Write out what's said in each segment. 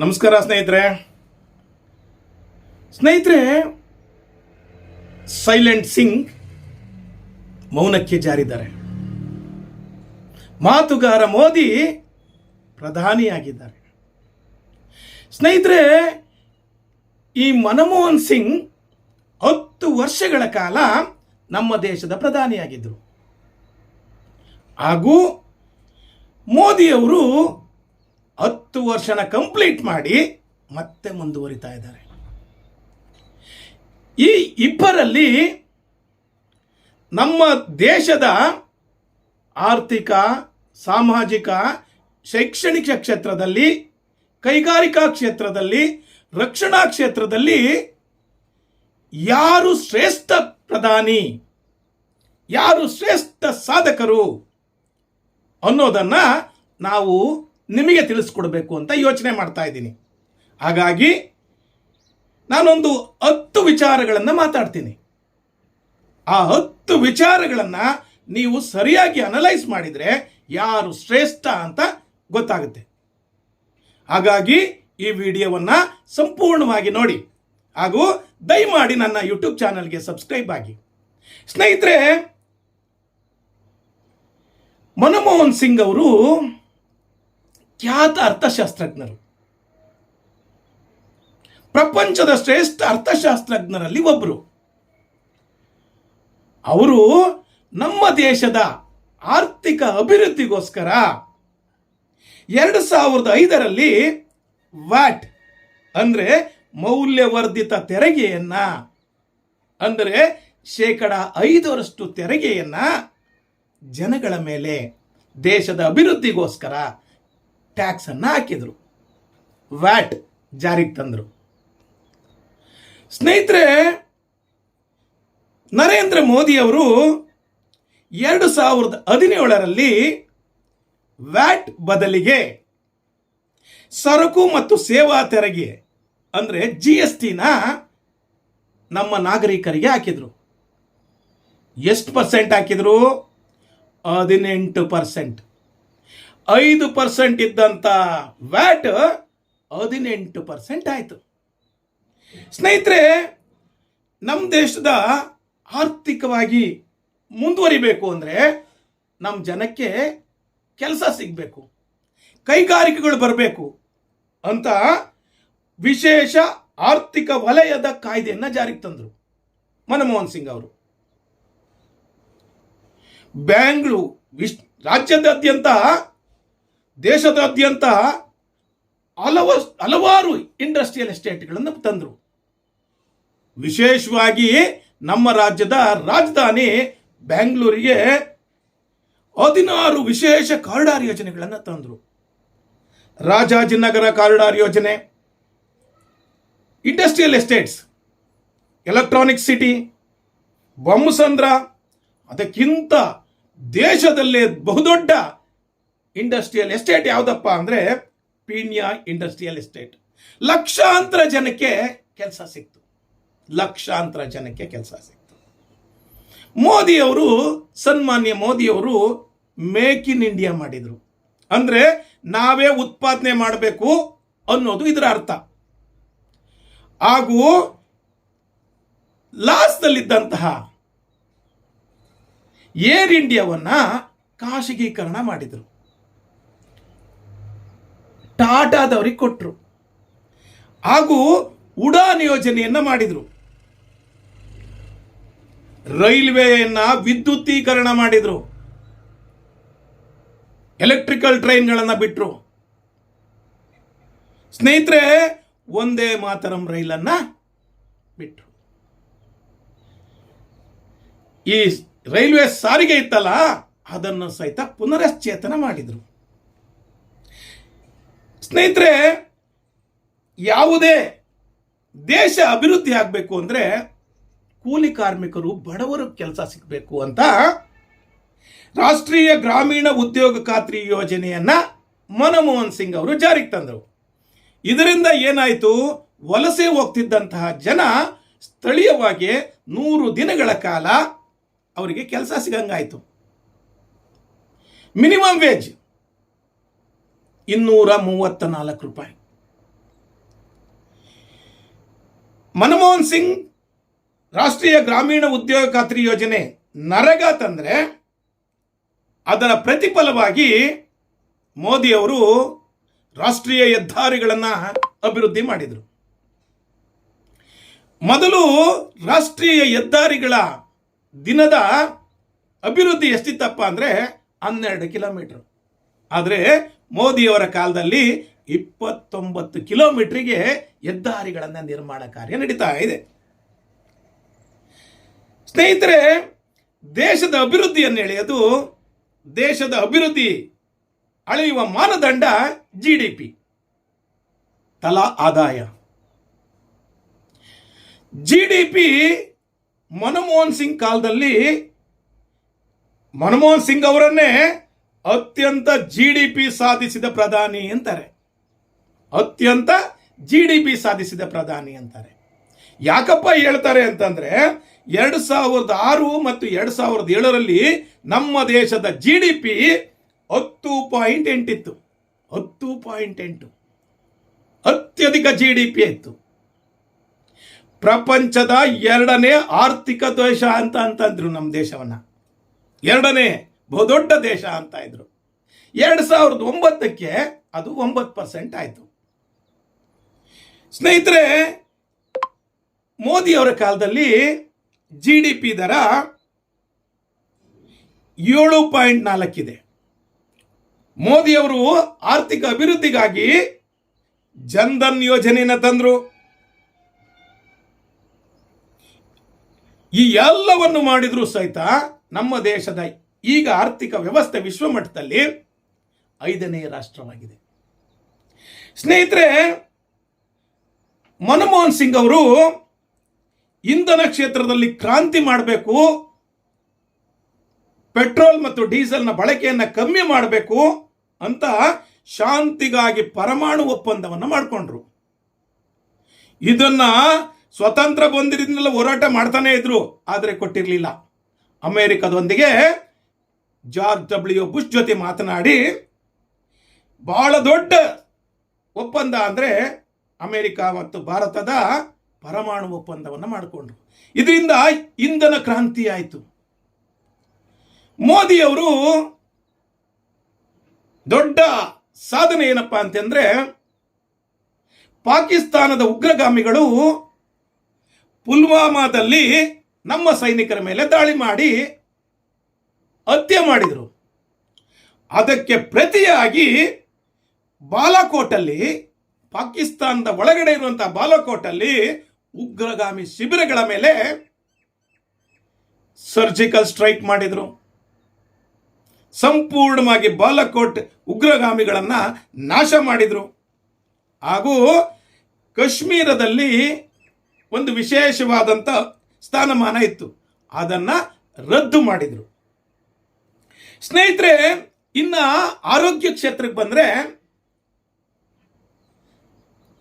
ನಮಸ್ಕಾರ ಸ್ನೇಹಿತರೆ. ಸ್ನೇಹಿತರೆ, ಸೈಲೆಂಟ್ ಸಿಂಗ್ ಮೌನಕ್ಕೆ ಜಾರಿದ್ದಾರೆ. ಮಾತುಗಾರ ಮೋದಿ ಪ್ರಧಾನಿಯಾಗಿದ್ದಾರೆ. ಸ್ನೇಹಿತರೆ, ಈ ಮನಮೋಹನ್ ಸಿಂಗ್ ಹತ್ತು ವರ್ಷಗಳ ಕಾಲ ನಮ್ಮ ದೇಶದ ಪ್ರಧಾನಿಯಾಗಿದ್ದರು. ಹಾಗೂ ಮೋದಿಯವರು ಹತ್ತು ವರ್ಷನ ಕಂಪ್ಲೀಟ್ ಮಾಡಿ ಮತ್ತೆ ಮುಂದುವರಿತಾ ಇದ್ದಾರೆ. ಈ ಇಬ್ಬರಲ್ಲಿ ನಮ್ಮ ದೇಶದ ಆರ್ಥಿಕ, ಸಾಮಾಜಿಕ, ಶೈಕ್ಷಣಿಕ ಕ್ಷೇತ್ರದಲ್ಲಿ, ಕೈಗಾರಿಕಾ ಕ್ಷೇತ್ರದಲ್ಲಿ, ರಕ್ಷಣಾ ಕ್ಷೇತ್ರದಲ್ಲಿ ಯಾರು ಶ್ರೇಷ್ಠ ಪ್ರಧಾನಿ, ಯಾರು ಶ್ರೇಷ್ಠ ಸಾಧಕರು ಅನ್ನೋದನ್ನು ನಾವು ನಿಮಗೆ ತಿಳಿಸ್ಕೊಡ್ಬೇಕು ಅಂತ ಯೋಚನೆ ಮಾಡ್ತಾ ಇದ್ದೀನಿ. ಹಾಗಾಗಿ ನಾನೊಂದು ಹತ್ತು ವಿಚಾರಗಳನ್ನು ಮಾತಾಡ್ತೀನಿ. ಆ ಹತ್ತು ವಿಚಾರಗಳನ್ನು ನೀವು ಸರಿಯಾಗಿ ಅನಲೈಸ್ ಮಾಡಿದರೆ ಯಾರು ಶ್ರೇಷ್ಠ ಅಂತ ಗೊತ್ತಾಗುತ್ತೆ. ಹಾಗಾಗಿ ಈ ವಿಡಿಯೋವನ್ನು ಸಂಪೂರ್ಣವಾಗಿ ನೋಡಿ. ಹಾಗೂ ದಯಮಾಡಿ ನನ್ನ ಯೂಟ್ಯೂಬ್ ಚಾನಲ್ಗೆ ಸಬ್ಸ್ಕ್ರೈಬ್ ಆಗಿ. ಸ್ನೇಹಿತರೆ, ಮನಮೋಹನ್ ಸಿಂಗ್ ಅವರು ಖ್ಯಾತ ಅರ್ಥಶಾಸ್ತ್ರಜ್ಞರು. ಪ್ರಪಂಚದ ಶ್ರೇಷ್ಠ ಅರ್ಥಶಾಸ್ತ್ರಜ್ಞರಲ್ಲಿ ಒಬ್ಬರು ಅವರು ನಮ್ಮ ದೇಶದ ಆರ್ಥಿಕ ಅಭಿವೃದ್ಧಿಗೋಸ್ಕರ ಎರಡು ಸಾವಿರದ ಐದರಲ್ಲಿ ವ್ಯಾಟ್ ಅಂದರೆ ಮೌಲ್ಯವರ್ಧಿತ ತೆರಿಗೆಯನ್ನ, ಅಂದರೆ ಶೇಕಡ ಐದರಷ್ಟು ತೆರಿಗೆಯನ್ನ ಜನಗಳ ಮೇಲೆ, ದೇಶದ ಅಭಿವೃದ್ಧಿಗೋಸ್ಕರ ಟ್ಯಾಕ್ಸನ್ನು ಹಾಕಿದರು. ವ್ಯಾಟ್ ಜಾರಿಗೆ ತಂದರು. ಸ್ನೇಹಿತರೆ, ನರೇಂದ್ರ ಮೋದಿಯವರು ಎರಡು ಸಾವಿರದ ಹದಿನೇಳರಲ್ಲಿ ವ್ಯಾಟ್ ಬದಲಿಗೆ ಸರಕು ಮತ್ತು ಸೇವಾ ತೆರಿಗೆ, ಅಂದರೆ ಜಿ ಎಸ್ ಟಿನ ನಮ್ಮ ನಾಗರಿಕರಿಗೆ ಹಾಕಿದರು. ಎಷ್ಟು ಪರ್ಸೆಂಟ್ ಹಾಕಿದರು? ಹದಿನೆಂಟು ಪರ್ಸೆಂಟ್ ಐದು ಪರ್ಸೆಂಟ್ ಇದ್ದಂಥ ವ್ಯಾಟ್? ಹದಿನೆಂಟು ಪರ್ಸೆಂಟ್ ಆಯಿತು. ಸ್ನೇಹಿತರೆ ನಮ್ಮ ದೇಶದ ಆರ್ಥಿಕವಾಗಿ ಮುಂದುವರಿಬೇಕು ಅಂದರೆ ನಮ್ಮ ಜನಕ್ಕೆ ಕೆಲಸ ಸಿಗಬೇಕು, ಕೈಗಾರಿಕೆಗಳು ಬರಬೇಕು ಅಂತ ವಿಶೇಷ ಆರ್ಥಿಕ ವಲಯದ ಕಾಯ್ದೆಯನ್ನು ಜಾರಿಗೆ ತಂದರು ಮನಮೋಹನ್ ಸಿಂಗ್ ಅವರು. ಬ್ಯಾಂಗ್ಳೂರು ವಿಶ್ ರಾಜ್ಯದಾದ್ಯಂತ ದೇಶದಾದ್ಯಂತ ಹಲವ ಹಲವಾರು ಇಂಡಸ್ಟ್ರಿಯಲ್ ಎಸ್ಟೇಟ್ಗಳನ್ನು ತಂದರು. ವಿಶೇಷವಾಗಿ ನಮ್ಮ ರಾಜ್ಯದ ರಾಜಧಾನಿ ಬ್ಯಾಂಗ್ಳೂರಿಗೆ ಹದಿನಾರು ವಿಶೇಷ ಕಾರಿಡಾರ್ ಯೋಜನೆಗಳನ್ನು ತಂದರು. ರಾಜಾಜಿನಗರ ಕಾರಿಡಾರ್ ಯೋಜನೆ, industrial estates, electronic city, Bommasandra, ಅದಕ್ಕಿಂತ ದೇಶದಲ್ಲೇ ಬಹುದೊಡ್ಡ ಇಂಡಸ್ಟ್ರಿಯಲ್ ಎಸ್ಟೇಟ್ ಯಾವುದಪ್ಪ ಅಂದರೆ ಪೀಣ್ಯ ಇಂಡಸ್ಟ್ರಿಯಲ್ ಎಸ್ಟೇಟ್ ಲಕ್ಷಾಂತರ ಜನಕ್ಕೆ ಕೆಲಸ ಸಿಕ್ತು. ಲಕ್ಷಾಂತರ ಜನಕ್ಕೆ ಕೆಲಸ ಸಿಕ್ತು. ಮೋದಿಯವರು, ಸನ್ಮಾನ್ಯ ಮೋದಿಯವರು ಮೇಕ್ ಇನ್ ಇಂಡಿಯಾ ಮಾಡಿದರು. ಅಂದರೆ ನಾವೇ ಉತ್ಪಾದನೆ ಮಾಡಬೇಕು ಅನ್ನೋದು ಇದರ ಅರ್ಥ. ಹಾಗೂ ಲಾಸ್ನಲ್ಲಿದ್ದಂತಹ ಏರ್ ಇಂಡಿಯಾವನ್ನ ಖಾಸಗೀಕರಣ ಮಾಡಿದರು. ಟಾಟಾದವರಿಗೆ ಕೊಟ್ಟರು ಹಾಗೂ ಉಡಾನ್ ಯೋಜನೆಯನ್ನ ಮಾಡಿದರು. ರೈಲ್ವೆಯನ್ನ ವಿದ್ಯುತ್ತೀಕರಣ ಮಾಡಿದರು. ಎಲೆಕ್ಟ್ರಿಕಲ್ ಟ್ರೈನ್ಗಳನ್ನು ಬಿಟ್ಟರು ಸ್ನೇಹಿತರೆ, ಒಂದೇ ಮಾತರಂ ರೈಲನ್ನ ಬಿಟ್ಟರು ಈ ರೈಲ್ವೆ ಸಾರಿಗೆ ಇತ್ತಲ್ಲ, ಅದನ್ನು ಸಹಿತ ಪುನರಶ್ಚೇತನ ಮಾಡಿದರು. ಸ್ನೇಹಿತರೆ, ಯಾವುದೇ ದೇಶ ಅಭಿವೃದ್ಧಿ ಆಗಬೇಕು ಅಂದರೆ ಕೂಲಿ ಕಾರ್ಮಿಕರು ಬಡವರು ಕೆಲಸ ಸಿಗಬೇಕು ಅಂತ ರಾಷ್ಟ್ರೀಯ ಗ್ರಾಮೀಣ ಉದ್ಯೋಗ ಖಾತ್ರಿ ಯೋಜನೆಯನ್ನು ಮನಮೋಹನ್ ಸಿಂಗ್ ಅವರು ಜಾರಿಗೆ ತಂದರು. ಇದರಿಂದ ಏನಾಯಿತು? ವಲಸೆ ಹೋಗ್ತಿದ್ದಂತಹ ಜನ ಸ್ಥಳೀಯವಾಗಿ ನೂರು ದಿನಗಳ ಕಾಲ ಅವರಿಗೆ ಕೆಲಸ ಸಿಗಂಗಾಯಿತು. Minimum wage. ಇನ್ನೂರ ಮೂವತ್ತ ನಾಲ್ಕು ರೂಪಾಯಿ. ಮನಮೋಹನ್ ಸಿಂಗ್ ರಾಷ್ಟ್ರೀಯ ಗ್ರಾಮೀಣ ಉದ್ಯೋಗ ಖಾತ್ರಿ ಯೋಜನೆ ನರಗ ತಂದರೆ ಅದರ ಪ್ರತಿಫಲವಾಗಿ ಮೋದಿಯವರು ರಾಷ್ಟ್ರೀಯ ಹೆದ್ದಾರಿಗಳನ್ನು ಅಭಿವೃದ್ಧಿ ಮಾಡಿದರು. ಮೊದಲು ರಾಷ್ಟ್ರೀಯ ಹೆದ್ದಾರಿಗಳ ದಿನದ ಅಭಿವೃದ್ಧಿ ಎಷ್ಟಿತ್ತಪ್ಪ ಅಂದರೆ ಹನ್ನೆರಡು ಕಿಲೋಮೀಟರ್. ಆದರೆ ಮೋದಿಯವರ ಕಾಲದಲ್ಲಿ ಇಪ್ಪತ್ತೊಂಬತ್ತು ಕಿಲೋಮೀಟ್ರಿಗೆ ಹೆದ್ದಾರಿಗಳನ್ನು ನಿರ್ಮಾಣ ಕಾರ್ಯ ನಡೀತಾ ಇದೆ. ಸ್ನೇಹಿತರೆ, ದೇಶದ ಅಭಿವೃದ್ಧಿಯನ್ನು ಎಳೆಯೋದು ದೇಶದ ಅಭಿವೃದ್ಧಿ ಅಳೆಯುವ ಮಾನದಂಡ ಜಿ ಡಿ ಪಿ. ತಲಾ ಆದಾಯ. G D P Manmohan Singh ಕಾಲದಲ್ಲಿ ಮನಮೋಹನ್ ಸಿಂಗ್ ಅವರನ್ನೇ ಅತ್ಯಂತ ಜಿ ಡಿ ಪಿ ಸಾಧಿಸಿದ ಪ್ರಧಾನಿ ಅಂತಾರೆ. ಅತ್ಯಂತ ಜಿ ಡಿ ಪಿ ಸಾಧಿಸಿದ ಪ್ರಧಾನಿ ಅಂತಾರೆ. ಯಾಕಪ್ಪ ಹೇಳ್ತಾರೆ ಅಂತಂದ್ರೆ, ಎರಡು ಸಾವಿರದ ಆರು ಮತ್ತು ಎರಡು ಸಾವಿರದ ಏಳರಲ್ಲಿ ನಮ್ಮ ದೇಶದ ಜಿ ಡಿ ಪಿ ಹತ್ತು ಪಾಯಿಂಟ್ ಎಂಟಿತ್ತು ಹತ್ತು ಪಾಯಿಂಟ್ ಎಂಟು. ಅತ್ಯಧಿಕ ಜಿ ಡಿ ಪಿ ಇತ್ತು. ಪ್ರಪಂಚದ ಎರಡನೇ ಆರ್ಥಿಕ ದೇಶ ಅಂತ ಅಂತಂದ್ರು ನಮ್ಮ ದೇಶವನ್ನ. ಎರಡನೇ ಬಹುದೊಡ್ಡ ದೇಶ ಅಂತ ಇದ್ರು. ಎರಡು ಸಾವಿರದ ಒಂಬತ್ತಕ್ಕೆ ಅದು ಒಂಬತ್ತು ಪರ್ಸೆಂಟ್ ಆಯಿತು. ಸ್ನೇಹಿತರೆ, ಮೋದಿಯವರ ಕಾಲದಲ್ಲಿ ಜಿ ಡಿ ಪಿ ದರ ಏಳು ಪಾಯಿಂಟ್ ನಾಲ್ಕಿದೆ. ಮೋದಿಯವರು ಆರ್ಥಿಕ ಅಭಿವೃದ್ಧಿಗಾಗಿ ಜನ್ಧನ್ ಯೋಜನೆಯನ್ನು ತಂದರು. ಈ ಎಲ್ಲವನ್ನು ಮಾಡಿದರೂ ಸಹಿತ ನಮ್ಮ ದೇಶದ ಈಗ ಆರ್ಥಿಕ ವ್ಯವಸ್ಥೆ ವಿಶ್ವಮಟ್ಟದಲ್ಲಿ ಐದನೇ ರಾಷ್ಟ್ರವಾಗಿದೆ. ಸ್ನೇಹಿತರೆ, ಮನಮೋಹನ್ ಸಿಂಗ್ ಅವರು ಇಂಧನ ಕ್ಷೇತ್ರದಲ್ಲಿ ಕ್ರಾಂತಿ ಮಾಡಬೇಕು, ಪೆಟ್ರೋಲ್ ಮತ್ತು ಡೀಸೆಲ್ನ ಬಳಕೆಯನ್ನು ಕಮ್ಮಿ ಮಾಡಬೇಕು ಅಂತ ಶಾಂತಿಗಾಗಿ ಪರಮಾಣು ಒಪ್ಪಂದವನ್ನು ಮಾಡಿಕೊಂಡ್ರು. ಇದನ್ನ ಸ್ವತಂತ್ರ ಬಂದಿರಿಂದಲೇ ಹೋರಾಟ ಮಾಡ್ತಾನೆ ಇದ್ರು, ಆದರೆ ಕೊಟ್ಟಿರಲಿಲ್ಲ. ಅಮೆರಿಕದೊಂದಿಗೆ ಜಾರ್ಜ್ ಡಬ್ಲ್ಯೂ ಬುಷ್ ಜೊತೆ ಮಾತನಾಡಿ, ಬಹಳ ದೊಡ್ಡ ಒಪ್ಪಂದ ಅಂದರೆ ಅಮೆರಿಕ ಮತ್ತು ಭಾರತದ ಪರಮಾಣು ಒಪ್ಪಂದವನ್ನು ಮಾಡಿಕೊಂಡ್ರು. ಇದರಿಂದ ಇಂಧನ ಕ್ರಾಂತಿ ಆಯಿತು. ಮೋದಿಯವರು ದೊಡ್ಡ ಸಾಧನೆ ಏನಪ್ಪಾ ಅಂತಂದ್ರೆ, ಪಾಕಿಸ್ತಾನದ ಉಗ್ರಗಾಮಿಗಳು ಪುಲ್ವಾಮಾದಲ್ಲಿ ನಮ್ಮ ಸೈನಿಕರ ಮೇಲೆ ದಾಳಿ ಮಾಡಿ ಹತ್ಯೆ ಮಾಡಿದರು. ಅದಕ್ಕೆ ಪ್ರತಿಯಾಗಿ ಬಾಲಾಕೋಟಲ್ಲಿ, ಪಾಕಿಸ್ತಾನದ ಒಳಗಡೆ ಇರುವಂತಹ ಬಾಲಾಕೋಟಲ್ಲಿ ಉಗ್ರಗಾಮಿ ಶಿಬಿರಗಳ ಮೇಲೆ ಸರ್ಜಿಕಲ್ ಸ್ಟ್ರೈಕ್ ಮಾಡಿದರು. ಸಂಪೂರ್ಣವಾಗಿ ಬಾಲಕೋಟ್ ಉಗ್ರಗಾಮಿಗಳನ್ನು ನಾಶ ಮಾಡಿದರು. ಹಾಗೂ ಕಾಶ್ಮೀರದಲ್ಲಿ ಒಂದು ವಿಶೇಷವಾದಂಥ ಸ್ಥಾನಮಾನ ಇತ್ತು. ಅದನ್ನು ರದ್ದು ಮಾಡಿದರು. ಸ್ನೇಹಿತರೆ, ಇನ್ನ ಆರೋಗ್ಯ ಕ್ಷೇತ್ರಕ್ಕೆ ಬಂದ್ರೆ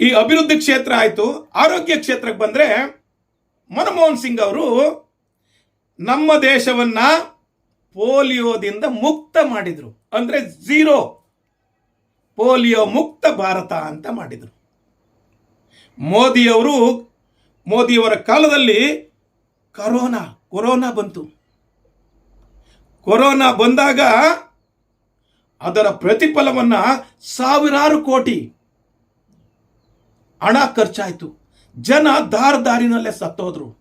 ಈ ಅಭಿವೃದ್ಧಿ ಕ್ಷೇತ್ರ ಆಯಿತು. ಆರೋಗ್ಯ ಕ್ಷೇತ್ರಕ್ಕೆ ಬಂದರೆ ಮನಮೋಹನ್ ಸಿಂಗ್ ಅವರು ನಮ್ಮ ದೇಶವನ್ನ ಪೋಲಿಯೋದಿಂದ ಮುಕ್ತ ಮಾಡಿದರು. ಅಂದರೆ ಝೀರೋ. ಪೋಲಿಯೋ ಮುಕ್ತ ಭಾರತ ಅಂತ ಮಾಡಿದರು. ಮೋದಿಯವರು ಮೋದಿಯವರ ಕಾಲದಲ್ಲಿ ಕರೋನಾ, ಕೊರೋನಾ ಬಂತು. ಕೊರೋನಾ ಬಂದಾಗ ಅದರ ಪ್ರತಿಫಲವನ್ನ ಸಾವಿರಾರು ಕೋಟಿ ಹಣ ಖರ್ಚಾಯಿತು. ಜನ ದಾರ ದಾರಿನಲ್ಲೇ ಸತ್ತೋದ್ರು.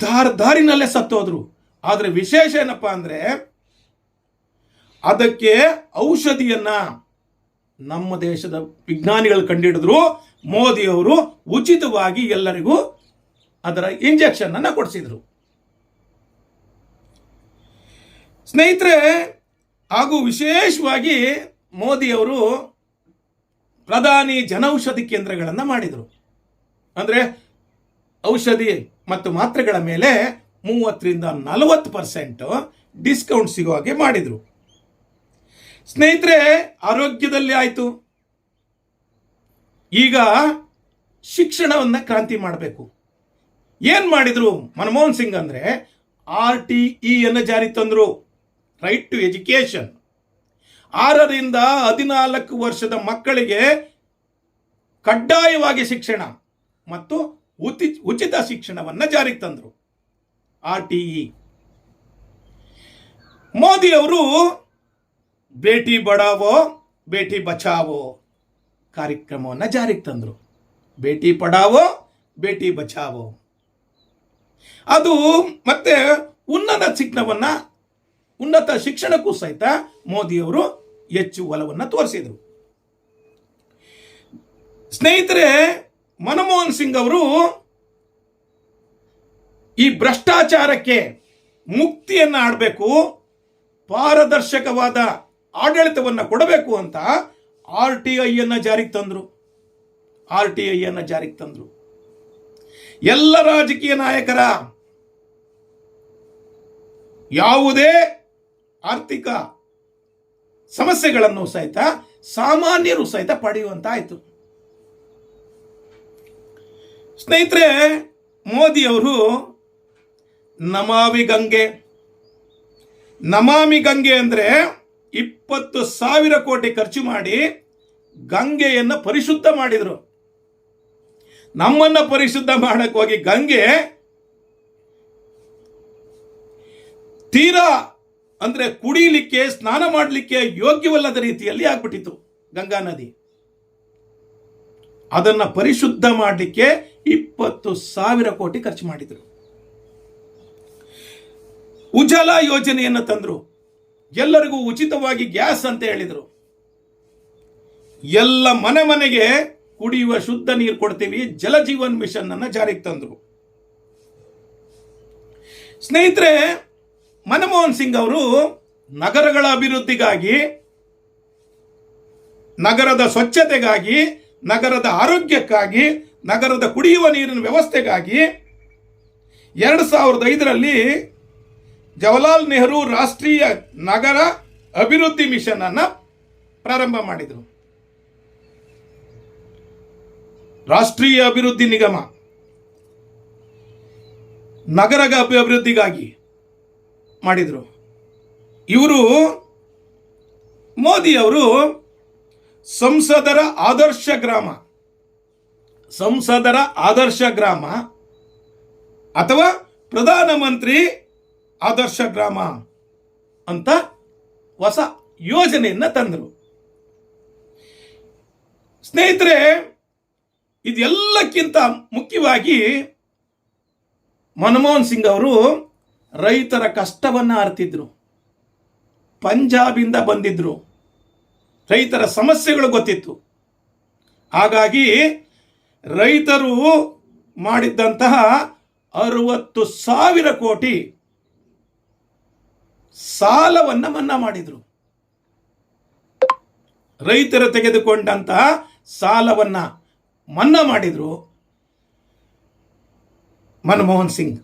ದಾರ ದಾರಿನಲ್ಲೇ ಸತ್ತೋದ್ರು. ಆದರೆ ವಿಶೇಷ ಏನಪ್ಪಾ ಅಂದ್ರೆ ಅದಕ್ಕೆ ಔಷಧಿಯನ್ನ ನಮ್ಮ ದೇಶದ ವಿಜ್ಞಾನಿಗಳು ಕಂಡುಹಿಡಿದ್ರು ಮೋದಿಯವರು ಉಚಿತವಾಗಿ ಎಲ್ಲರಿಗೂ ಅದರ ಇಂಜೆಕ್ಷನ್ ಅನ್ನ ಕೊಡಿಸಿದ್ರು. ಸ್ನೇಹಿತರೆ, ಹಾಗೂ ವಿಶೇಷವಾಗಿ ಮೋದಿಯವರು ಪ್ರಧಾನಿ ಜನೌಷಧಿ ಕೇಂದ್ರಗಳನ್ನು ಮಾಡಿದರು. ಅಂದರೆ ಔಷಧಿ ಮತ್ತು ಮಾತ್ರೆಗಳ ಮೇಲೆ ಮೂವತ್ತರಿಂದ ನಲವತ್ತು ಪರ್ಸೆಂಟ್ ಡಿಸ್ಕೌಂಟ್ ಸಿಗೋ ಹಾಗೆ ಮಾಡಿದರು. ಸ್ನೇಹಿತರೆ, ಆರೋಗ್ಯದಲ್ಲಿ ಆಯಿತು. ಈಗ ಶಿಕ್ಷಣವನ್ನು ಕ್ರಾಂತಿ ಮಾಡಬೇಕು. ಏನು ಮಾಡಿದರು ಮನಮೋಹನ್ ಸಿಂಗ್ ಅಂದರೆ ಆರ್ ಟಿ ಇಯನ್ನು ಜಾರಿ ತಂದರು. ರೈಟ್ ಟು ಎಜುಕೇಶನ್ ಆರರಿಂದ ಹದಿನಾಲ್ಕು ವರ್ಷದ ಮಕ್ಕಳಿಗೆ ಕಡ್ಡಾಯವಾಗಿ ಶಿಕ್ಷಣ ಮತ್ತು ಉಚಿತ ಶಿಕ್ಷಣವನ್ನು ಜಾರಿಗೆ ತಂದರು. R T E. ಮೋದಿ ಅವರು ಬಡಾವೋ ಬೇಟಿ ಬಚಾವೋ ಕಾರ್ಯಕ್ರಮವನ್ನು ಜಾರಿಗೆ ತಂದರು. ಬೇಟಿ ಪಡಾವೋ, ಬೇಟಿ ಬಚಾವೋ ಅದು ಮತ್ತೆ ಉನ್ನತ ಶಿಕ್ಷಣವನ್ನು ಉನ್ನತ ಶಿಕ್ಷಣಕ್ಕೂ ಸಹಿತ ಮೋದಿಯವರು ಹೆಚ್ಚು ಒಲವನ್ನು ತೋರಿಸಿದರು. ಸ್ನೇಹಿತರೆ, ಮನಮೋಹನ್ ಸಿಂಗ್ ಅವರು ಈ ಭ್ರಷ್ಟಾಚಾರಕ್ಕೆ ಮುಕ್ತಿಯನ್ನು ಆಡಬೇಕು, ಪಾರದರ್ಶಕವಾದ ಆಡಳಿತವನ್ನು ಕೊಡಬೇಕು ಅಂತ ಆರ್ ಟಿ ಐಯನ್ನು ಜಾರಿಗೆ ತಂದರು. ಆರ್ ಟಿ ಐಯನ್ನು ಜಾರಿಗೆ ತಂದರು. ಎಲ್ಲ ರಾಜಕೀಯ ನಾಯಕರ ಯಾವುದೇ ಆರ್ಥಿಕ ಸಮಸ್ಯೆಗಳನ್ನು ಸಹಿತ ಸಾಮಾನ್ಯರು ಸಹಿತ ಪಡೆಯುವಂತಾಯಿತು. ಸ್ನೇಹಿತರೆ, ಮೋದಿಯವರು ನಮಾಮಿ ಗಂಗೆ ನಮಾಮಿ ಗಂಗೆ ಅಂದರೆ ಇಪ್ಪತ್ತು ಸಾವಿರ ಕೋಟಿ ಖರ್ಚು ಮಾಡಿ ಗಂಗೆಯನ್ನು ಪರಿಶುದ್ಧ ಮಾಡಿದರು. ನಮ್ಮನ್ನು ಪರಿಶುದ್ಧ ಮಾಡೋಕ್ಕೋಗಿ ಗಂಗೆ ತೀರಾ ಅಂದರೆ ಕುಡಿಯಲಿಕ್ಕೆ ಸ್ನಾನ ಮಾಡಲಿಕ್ಕೆ ಯೋಗ್ಯವಲ್ಲದ ರೀತಿಯಲ್ಲಿ ಆಗ್ಬಿಟ್ಟಿತ್ತು ಗಂಗಾ ನದಿ. ಅದನ್ನ ಪರಿಶುದ್ಧ ಮಾಡಲಿಕ್ಕೆ ಇಪ್ಪತ್ತು ಸಾವಿರ ಕೋಟಿ ಖರ್ಚು ಮಾಡಿದರು. ಉಜಾಲ ಯೋಜನೆಯನ್ನು ತಂದರು. ಎಲ್ಲರಿಗೂ ಉಚಿತವಾಗಿ ಗ್ಯಾಸ್ ಅಂತ ಹೇಳಿದರು. ಎಲ್ಲ ಮನೆ ಮನೆಗೆ ಕುಡಿಯುವ ಶುದ್ಧ ನೀರು ಕೊಡ್ತೀವಿ ಜಲಜೀವನ್ ಮಿಷನ್ ಅನ್ನು ಜಾರಿಗೆ ತಂದರು. ಸ್ನೇಹಿತರೆ ಮನಮೋಹನ್ ಸಿಂಗ್ ಅವರು ನಗರಗಳ ಅಭಿವೃದ್ಧಿಗಾಗಿ, ನಗರದ ಸ್ವಚ್ಛತೆಗಾಗಿ, ನಗರದ ಆರೋಗ್ಯಕ್ಕಾಗಿ, ನಗರದ ಕುಡಿಯುವ ನೀರಿನ ವ್ಯವಸ್ಥೆಗಾಗಿ ಎರಡು ಸಾವಿರದ ಐದರಲ್ಲಿ ಜವಹರ್ಲಾಲ್ ನೆಹರು ರಾಷ್ಟ್ರೀಯ ನಗರ ಅಭಿವೃದ್ಧಿ ಮಿಷನ್ ಅನ್ನು ಪ್ರಾರಂಭ ಮಾಡಿದರು. ರಾಷ್ಟ್ರೀಯ ಅಭಿವೃದ್ಧಿ ನಿಗಮ, ನಗರ ಅಭಿವೃದ್ಧಿಗಾಗಿ. ಮಾಡಿದರು. ಇವರು ಮೋದಿ ಅವರು ಸಂಸದರ ಆದರ್ಶ ಗ್ರಾಮ. ಸಂಸದರ ಆದರ್ಶ ಗ್ರಾಮ ಅಥವಾ ಪ್ರಧಾನಮಂತ್ರಿ ಆದರ್ಶ ಗ್ರಾಮ ಅಂತ ಹೊಸ ಯೋಜನೆಯನ್ನು ತಂದರು. ಸ್ನೇಹಿತರೆ, ಇದೆಲ್ಲಕ್ಕಿಂತ ಮುಖ್ಯವಾಗಿ ಮನಮೋಹನ್ ಸಿಂಗ್ ಅವರು ರೈತರ ಕಷ್ಟವನ್ನು ಅರ್ತಿದ್ರು ಪಂಜಾಬಿಂದ ಬಂದಿದ್ರು, ರೈತರ ಸಮಸ್ಯೆಗಳು ಗೊತ್ತಿತ್ತು. ಹಾಗಾಗಿ ರೈತರು ಮಾಡಿದ್ದಂತಹ ಅರವತ್ತು ಸಾವಿರ ಕೋಟಿ ಸಾಲವನ್ನು ಮನ್ನಾ ಮಾಡಿದರು. ರೈತರು ತೆಗೆದುಕೊಂಡಂತಹ ಸಾಲವನ್ನು ಮನ್ನಾ ಮಾಡಿದರು ಮನಮೋಹನ್ ಸಿಂಗ್.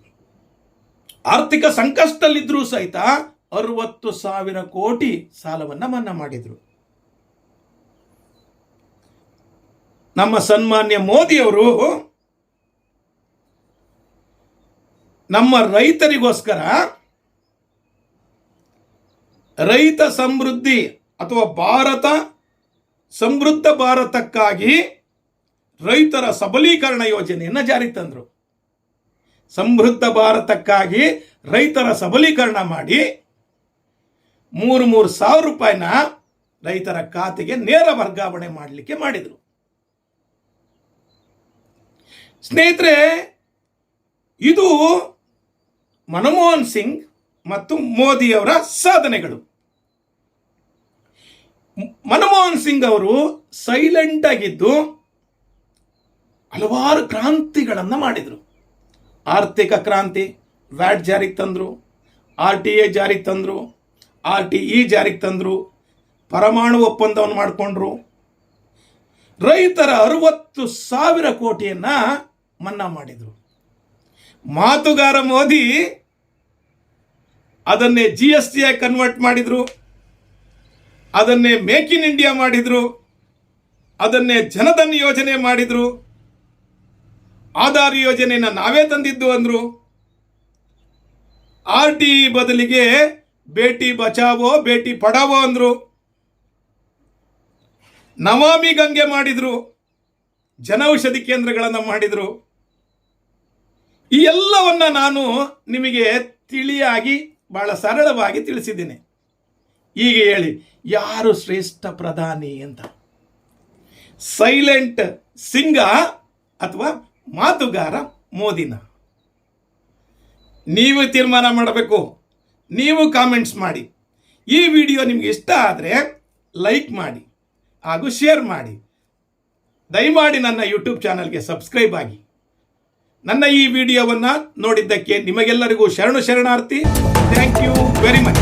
ಆರ್ಥಿಕ ಸಂಕಷ್ಟದಲ್ಲಿದ್ದರೂ ಸಹಿತ ಅರವತ್ತು ಸಾವಿರ ಕೋಟಿ ಸಾಲವನ್ನು ಮನ್ನಾ ಮಾಡಿದರು. ನಮ್ಮ ಸನ್ಮಾನ್ಯ ಮೋದಿಯವರು ನಮ್ಮ ರೈತರಿಗೋಸ್ಕರ ರೈತ ಸಮೃದ್ಧಿ ಅಥವಾ ಭಾರತ, ಸಮೃದ್ಧ ಭಾರತಕ್ಕಾಗಿ ರೈತರ ಸಬಲೀಕರಣ ಯೋಜನೆಯನ್ನು ಜಾರಿಗೆ ತಂದರು. ಸಮೃದ್ಧ ಭಾರತಕ್ಕಾಗಿ ರೈತರ ಸಬಲೀಕರಣ ಮಾಡಿ ಮೂರು ಮೂರು ಸಾವಿರ ರೂಪಾಯಿನ ರೈತರ ಖಾತೆಗೆ ನೇರ ವರ್ಗಾವಣೆ ಮಾಡಲಿಕ್ಕೆ ಮಾಡಿದರು. ಸ್ನೇಹಿತರೆ, ಇದು ಮನಮೋಹನ್ ಸಿಂಗ್ ಮತ್ತು ಮೋದಿಯವರ ಸಾಧನೆಗಳು. ಮನಮೋಹನ್ ಸಿಂಗ್ ಅವರು ಸೈಲೆಂಟ್ ಆಗಿದ್ದು ಹಲವಾರು ಕ್ರಾಂತಿಗಳನ್ನು ಮಾಡಿದರು. ಆರ್ಥಿಕ ಕ್ರಾಂತಿ, ವ್ಯಾಟ್ ಜಾರಿಗೆ ತಂದರು, ಆರ್ ಟಿ ಎ ಜಾರಿಗೆ ತಂದರು, ಆರ್ ಟಿ ಇ ಜಾರಿಗೆ ತಂದರು, ಪರಮಾಣು ಒಪ್ಪಂದವನ್ನು ಮಾಡಿಕೊಂಡ್ರು. ರೈತರ ಅರವತ್ತು ಸಾವಿರ ಕೋಟಿಯನ್ನು ಮನ್ನಾ ಮಾಡಿದರು. ಮಾತುಗಾರ ಮೋದಿ ಅದನ್ನೇ ಜಿ ಎಸ್ ಟಿ ಆಗಿ ಕನ್ವರ್ಟ್ ಮಾಡಿದರು, ಅದನ್ನೇ ಮೇಕ್ ಇನ್ ಇಂಡಿಯಾ ಮಾಡಿದರು, ಅದನ್ನೇ ಜನಧನ್ ಯೋಜನೆ ಮಾಡಿದರು. ಆಧಾರ್ ಯೋಜನೆಯನ್ನು ನಾವೇ ತಂದಿದ್ದು ಅಂದ್ರು. ಆರ್ ಟಿ ಬದಲಿಗೆ ಬೇಟಿ ಬಚಾವೋ, ಬೇಟಿ ಪಡಾವೋ ಅಂದ್ರು. ನಮಾಮಿ ಗಂಗೆ ಮಾಡಿದ್ರು. ಜನೌಷಧಿ ಕೇಂದ್ರಗಳನ್ನು ಮಾಡಿದರು. ಈ ಎಲ್ಲವನ್ನ ನಾನು ನಿಮಗೆ ತಿಳಿಯಾಗಿ, ಬಹಳ ಸರಳವಾಗಿ ತಿಳಿಸಿದ್ದೇನೆ. ಈಗ ಹೇಳಿ, ಯಾರು ಶ್ರೇಷ್ಠ ಪ್ರಧಾನಿ ಅಂತ? ಸೈಲೆಂಟ್ ಸಿಂಗ ಅಥವಾ ಮಾತುಗಾರ ಮೋದಿನ. ನೀವು ತೀರ್ಮಾನ ಮಾಡಬೇಕು. ನೀವು ಕಾಮೆಂಟ್ಸ್ ಮಾಡಿ. ಈ ವಿಡಿಯೋ ನಿಮಗೆ ಇಷ್ಟ ಆದರೆ ಲೈಕ್ ಮಾಡಿ ಹಾಗೂ ಶೇರ್ ಮಾಡಿ. ದಯಮಾಡಿ ನನ್ನ ಯೂಟ್ಯೂಬ್ ಚಾನಲ್ಗೆ ಸಬ್ಸ್ಕ್ರೈಬ್ ಆಗಿ. ನನ್ನ ಈ ವಿಡಿಯೋವನ್ನು ನೋಡಿದ್ದಕ್ಕೆ ನಿಮಗೆಲ್ಲರಿಗೂ ಶರಣು ಶರಣಾರ್ಥಿ. Thank you very much